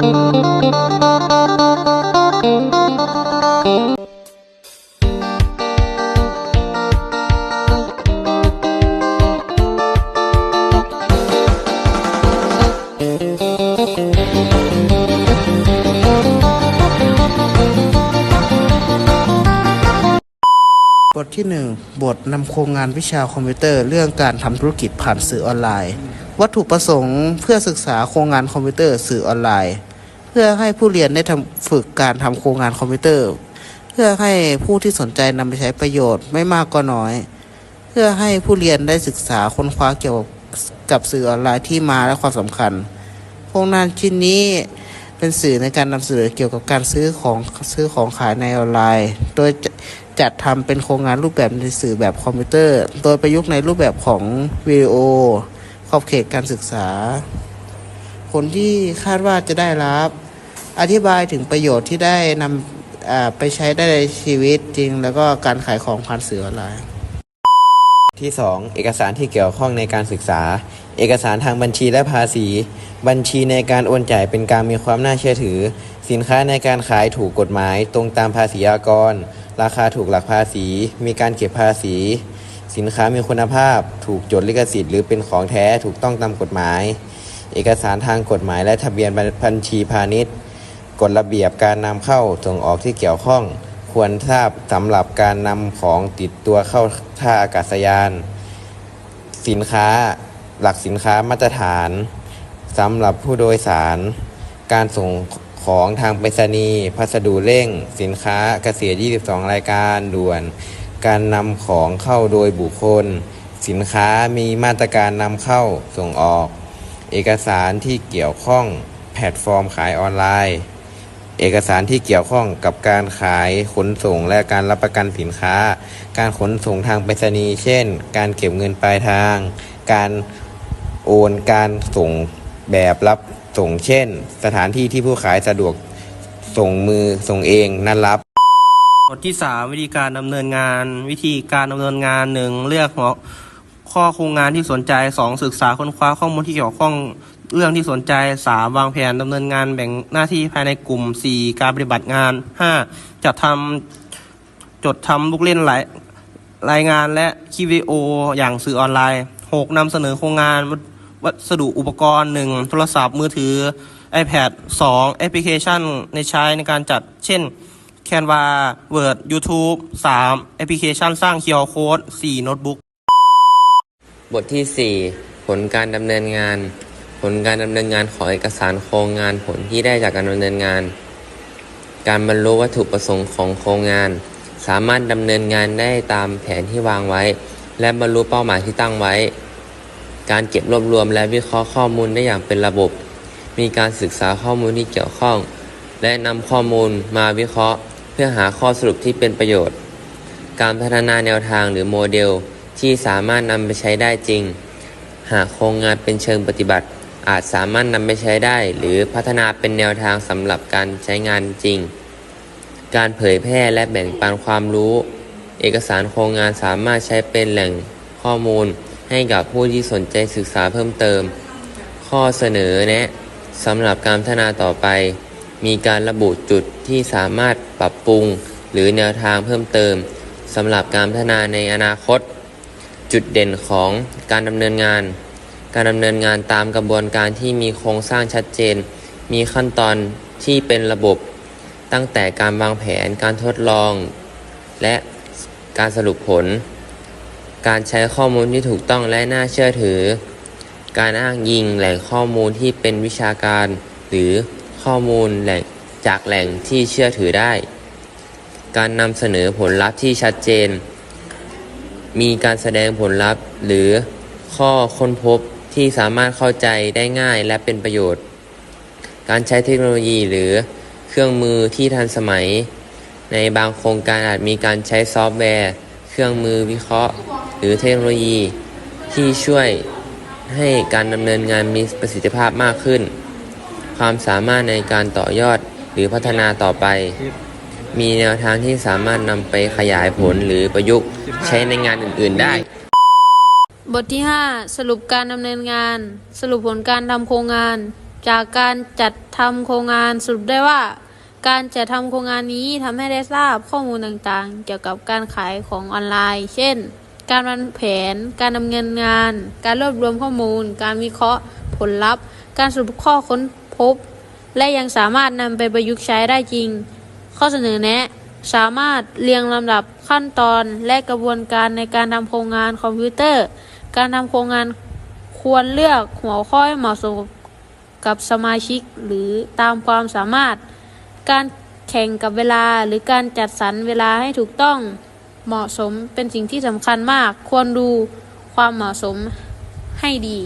บทที่ 1 บทนำโครงงานวิชาคอมพิวเตอร์ เรื่องการทำธุรกิจผ่านสื่อออนไลน์ วัตถุประสงค์เพื่อศึกษาโครงงานคอมพิวเตอร์สื่อออนไลน์ เพื่อให้ผู้เรียนได้ทำฝึกการทำโครงงานคอมพิวเตอร์ เพื่อให้ผู้ที่สนใจนำไปใช้ประโยชน์ไม่มากก็น้อย เพื่อให้ผู้เรียนได้ศึกษาค้นคว้าเกี่ยวกับสื่อออนไลน์ที่มาและความสำคัญ โครงงานชิ้นนี้เป็นสื่อในการนำเสนอเกี่ยวกับการซื้อของซื้อของขายในออนไลน์ โดยจ,จัดทำเป็นโครงงานรูปแบบในสื่อแบบคอมพิวเตอร์ โดยประยุกต์ในรูปแบบของวิดีโอขอบเขตการศึกษา ผลที่คาดว่าจะได้รับ อธิบายถึงประโยชน์ที่ได้นำไปใช้ได้ในชีวิตจริง แล้วก็การขายของผ่านสื่อออนไลน์ที่ 2 เอกสารที่เกี่ยวข้องในการศึกษา เอกสารทางบัญชีและภาษี บัญชีในการโอนจ่ายเป็นการมีความน่าเชื่อถือ สินค้าในการขายถูกกฎหมาย ตรงตามภาษีอากร ราคาถูกหลักภาษี มีการเก็บภาษี สินค้ามีคุณภาพ ถูกจดลิขสิทธิ์หรือเป็นของแท้ถูกต้องตามกฎหมาย เอกสารทางกฎหมายและทะเบียนบัญชีพาณิชย์ กฎระเบียบการนำเข้าส่งออกที่เกี่ยวข้อง ควรทราบสำหรับการนำของติดตัวเข้าท่าอากาศยาน สินค้าหลักสินค้ามาตรฐานสำหรับผู้โดยสาร การส่งของทางไปรษณีย์พัสดุเร่ง สินค้าเกษตร22 รายการด่วน การนำของเข้าโดยบุคคล สินค้ามีมาตรการนำเข้าส่งออก เอกสารที่เกี่ยวข้องแพลตฟอร์มขายออนไลน์ เอกสารที่เกี่ยวข้องกับการขายขนส่งและการรับประกันสินค้า การขนส่งทางไปรษณีย์เช่น การเก็บเงินปลายทาง การโอนการส่งแบบรับส่งเช่น สถานที่ที่ผู้ขายสะดวกส่งมือส่งเองนั่นรับบทที่ 3 วิธีการดำเนินงาน วิธีการดำเนินงาน 1. เลือกหัว ข้อโครงงานที่สนใจ 2. ศึกษาค้นคว้าข้อมูลที่เกี่ยวข้องเรื่องที่สนใจ 3. วางแผนดำเนินงานแบ่งหน้าที่ภายในกลุ่ม 4. การปฏิบัติงาน 5. จัดทำจดทำลูกเล่นรายรายงานและคลิปวิดีโออย่างสื่อออนไลน์ 6. นำเสนอโครงงานวัสวัสดุอุปกรณ์ 1. โทรศัพท์มือถือ iPad 2. แอปพลิเคชันในใช้ในการจัด เช่น Canva Word YouTube 3. แอปพลิเคชันสร้าง QR Code 4. โน้ตบุ๊ก บทที่ 4 ผลการดำเนินงาน ผลการดำเนินงานของเอกสารโครงงานผลที่ได้จากการดำเนินงาน การบรรลุวัตถุประสงค์ของโครงงาน สามารถดำเนินงานได้ตามแผนที่วางไว้ และบรรลุเป้าหมายที่ตั้งไว้ การเก็บรวบรวมและวิเคราะห์ข้อมูลได้อย่างเป็นระบบ มีการศึกษาข้อมูลที่เกี่ยวข้อง และนำข้อมูลมาวิเคราะห์ เพื่อหาข้อสรุปที่เป็นประโยชน์ การพัฒนาแนวทางหรือโมเดล ที่สามารถนำไปใช้ได้จริง หากโครงงานเป็นเชิงปฏิบัติ อาจสามารถนำไปใช้ได้ หรือพัฒนาเป็นแนวทางสำหรับการใช้งานจริง การเผยแพร่และแบ่งปันความรู้ เอกสารโครงงานสามารถใช้เป็นแหล่งข้อมูลให้กับผู้ที่สนใจศึกษาเพิ่มเติม ข้อเสนอแนะสำหรับการพัฒนาต่อไป มีการระบุจุดที่สามารถปรับปรุง หรือแนวทางเพิ่มเติมสำหรับการพัฒนาในอนาคต จุดเด่นของการดำเนินงาน การดำเนินงานตามกระบวนการที่มีโครงสร้างชัดเจน มีขั้นตอนที่เป็นระบบ ตั้งแต่การวางแผน การทดลอง และการสรุปผล การใช้ข้อมูลที่ถูกต้องและน่าเชื่อถือ การอ้างยิงแหล่งข้อมูลที่เป็นวิชาการ หรือข้อมูลแหล่งจากแหล่งที่เชื่อถือได้ การนำเสนอผลลัพธ์ที่ชัดเจน มีการแสดงผลลัพธ์ หรือข้อค้นพบที่สามารถเข้าใจได้ง่ายและเป็นประโยชน์ การใช้เทคโนโลยีหรือเครื่องมือที่ทันสมัย ในบางโครงการอาจมีการใช้ซอฟต์แวร์ เครื่องมือวิเคราะห์ หรือเทคโนโลยี ที่ช่วยให้การดำเนินงานมีประสิทธิภาพมากขึ้น ความสามารถในการต่อยอดหรือพัฒนาต่อไป มีแนวทางที่สามารถนำไปขยายผลหรือประยุกต์ใช้ในงานอื่น ๆได้ บทที่ 5 สรุปการดำเนินงาน สรุปผลการทำโครงงาน จากการจัดทำโครงงานสรุปได้ว่า การจัดทำโครงงานนี้ทำให้ได้ทราบข้อมูลต่างๆ เกี่ยวกับการขายของออนไลน์ เช่น การวางแผน การดำเนินงาน การรวบรวมข้อมูล การวิเคราะห์ผลลัพธ์ การสรุปข้อค้นพบ และยังสามารถนำไปประยุกต์ใช้ได้จริง ข้อเสนอแนะ สามารถเรียงลำดับขั้นตอนและกระบวนการในการทำโครงงานคอมพิวเตอร์ การทำโครงงานควรเลือกหัวข้อให้เหมาะสมกับสมาชิกหรือตามความสามารถ การแข่งกับเวลาหรือการจัดสรรเวลาให้ถูกต้องเหมาะสมเป็นสิ่งที่สำคัญมาก ควรดูความเหมาะสมให้ดี